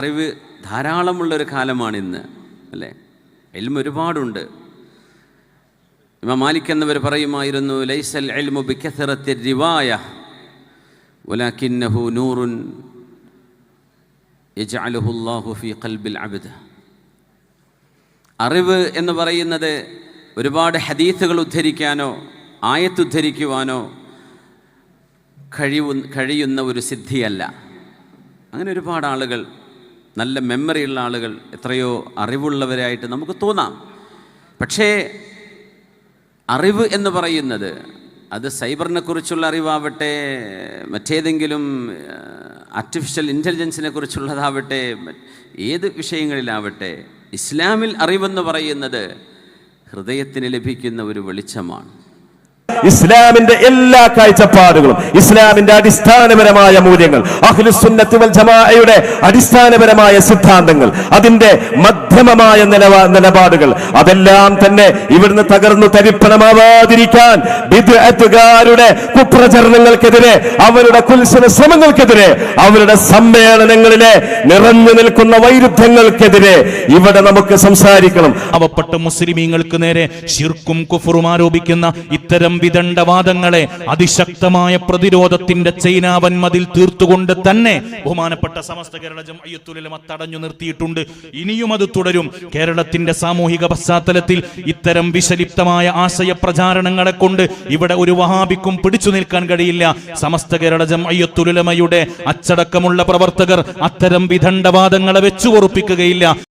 അറിവ് ധാരാളമുള്ളൊരു കാലമാണിന്ന് അല്ലേ? എൽമ ഒരുപാടുണ്ട്. ഇമാം മാലിക് എന്നവർ പറയുമായിരുന്നു ലൈസൽ എൽമു ബിക്കഥറത്തി റിവായ വലാക്കിന്നഹു നൂറുൻ ഫീ ഖൽബിൽ അബ്ദ്. അറിവ് എന്ന് പറയുന്നത് ഒരുപാട് ഹദീസുകൾ ഉദ്ധരിക്കാനോ ആയത്തുദ്ധരിക്കുവാനോ കഴിവു കഴിയുന്ന ഒരു സിദ്ധിയല്ല. അങ്ങനെ ഒരുപാട് ആളുകൾ നല്ല മെമ്മറിയുള്ള ആളുകൾ എത്രയോ അറിവുള്ളവരായിട്ട് നമുക്ക് തോന്നാം. പക്ഷേ അറിവ് എന്ന് പറയുന്നത് അത് സൈബറിനെ കുറിച്ചുള്ള അറിവാവട്ടെ മറ്റേതെങ്കിലും ആർട്ടിഫിഷ്യൽ ഇന്റലിജൻസിനെ കുറിച്ചുള്ളതാവട്ടെ ഏത് വിഷയങ്ങളിലാവട്ടെ ഇസ്ലാമിൽ അറിവെന്ന് പറയുന്നത് ഹൃദയത്തിന് ലഭിക്കുന്ന ഒരു വെളിച്ചമാണ്. ഇസ്ലാമിന്റെ എല്ലാ കാഴ്ചപ്പാടുകളും ഇസ്ലാമിന്റെ അടിസ്ഥാനപരമായ മൂല്യങ്ങൾ അഖിലുസുന്നത്ത് വൽ ജമാഅയുടെ അടിസ്ഥാനപരമായ സിദ്ധാന്തങ്ങൾ അതിന്റെ മധ്യമമായ നിലപാ നിലപാടുകൾ അതെല്ലാം തന്നെ ഇവിടുന്ന് തകർന്നു തരിപ്പണമാവാതിരിക്കാൻ വിദ്യാർത്ഥുകാരുടെ കുപ്രചരണങ്ങൾക്കെതിരെ അവരുടെ കുൽസന ശ്രമങ്ങൾക്കെതിരെ അവരുടെ സമ്മേളനങ്ങളിലെ നിറഞ്ഞു നിൽക്കുന്ന വൈരുദ്ധ്യങ്ങൾക്കെതിരെ ഇവിടെ നമുക്ക് സംസാരിക്കണം. അവപ്പെട്ട മുസ്ലിമീങ്ങൾക്ക് നേരെ ശിർക്കും കുഫറും ആരോപിക്കുന്ന ഇത്തരം വിദണ്ഡവാദങ്ങളെ അതിശക്തമായ പ്രതിരോധത്തിന്റെ ചൈനാവൻ മതിൽ തീർത്തുകൊണ്ട് തന്നെ ബഹുമാനപ്പെട്ട സമസ്ത കേരള ജംഅയ്യത്തുലമ തടഞ്ഞു നിർത്തിയിട്ടുണ്ട്. ഇനിയും അത് തുടരും. കേരളത്തിന്റെ സാമൂഹിക പശ്ചാത്തലത്തിൽ ഇത്തരം വിശലിപ്തമായ ആശയ പ്രചാരണങ്ങളെ കൊണ്ട് ഇവിടെ ഒരു വഹാബിക്കും പിടിച്ചു നിൽക്കാൻ കഴിയില്ല. സമസ്ത കേരള ജംഅയ്യത്തുലമയുടെ അച്ചടക്കമുള്ള പ്രവർത്തകർ അത്തരം വിദണ്ഡവാദങ്ങളെ വെച്ചു ഉറപ്പിക്കുകയില്ല